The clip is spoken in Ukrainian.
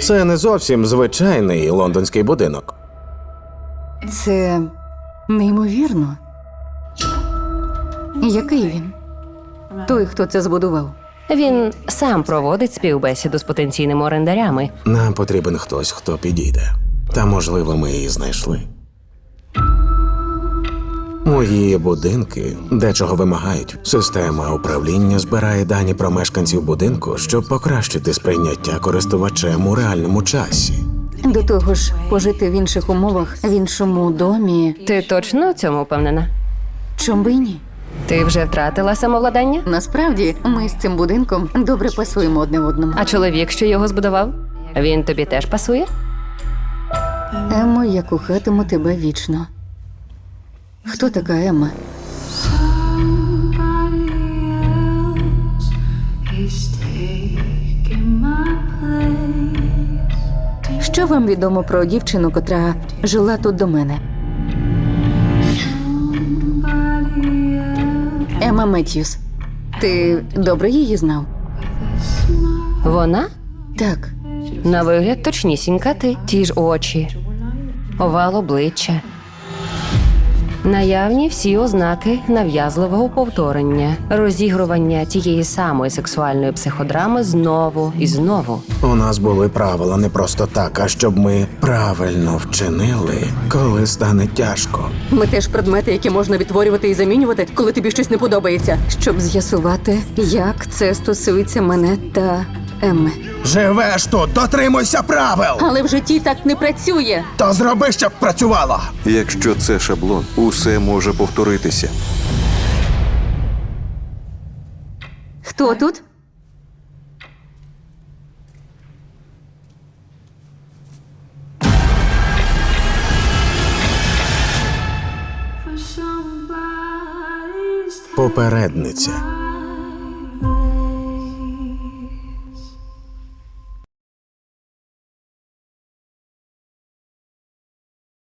Це не зовсім звичайний лондонський будинок. Це неймовірно. Який він? Той, хто це збудував. Він сам проводить співбесіду з потенційними орендарями. Нам потрібен хтось, хто підійде. Та, можливо, ми її знайшли. Мої будинки дечого вимагають. Система управління збирає дані про мешканців будинку, щоб покращити сприйняття користувачем у реальному часі. До того ж, пожити в інших умовах, в іншому домі. Ти точно у цьому впевнена? Чом би й ні? Ти вже втратила самовладання? Насправді, ми з цим будинком добре пасуємо одне одному. А чоловік, що його збудував? Він тобі теж пасує? Емо, я кохатиму тебе вічно. Хто така Емма? Що вам відомо про дівчину, котра жила тут до мене? Ема Меттьюс. Ти добре її знав? Вона? Так. На вигляд точнісінька ти. Ті ж очі, овал обличчя. Наявні всі ознаки нав'язливого повторення, розігрування тієї самої сексуальної психодрами знову і знову. У нас були правила не просто так, а щоб ми правильно вчинили, коли стане тяжко. Ми теж предмети, які можна відтворювати і замінювати, коли тобі щось не подобається, щоб з'ясувати, як це стосується мене та Емми. Живеш тут, дотримуйся правил! Але в житті так не працює. То зроби, щоб працювало. Якщо це шаблон, усе може повторитися. Хто тут? Попередниця.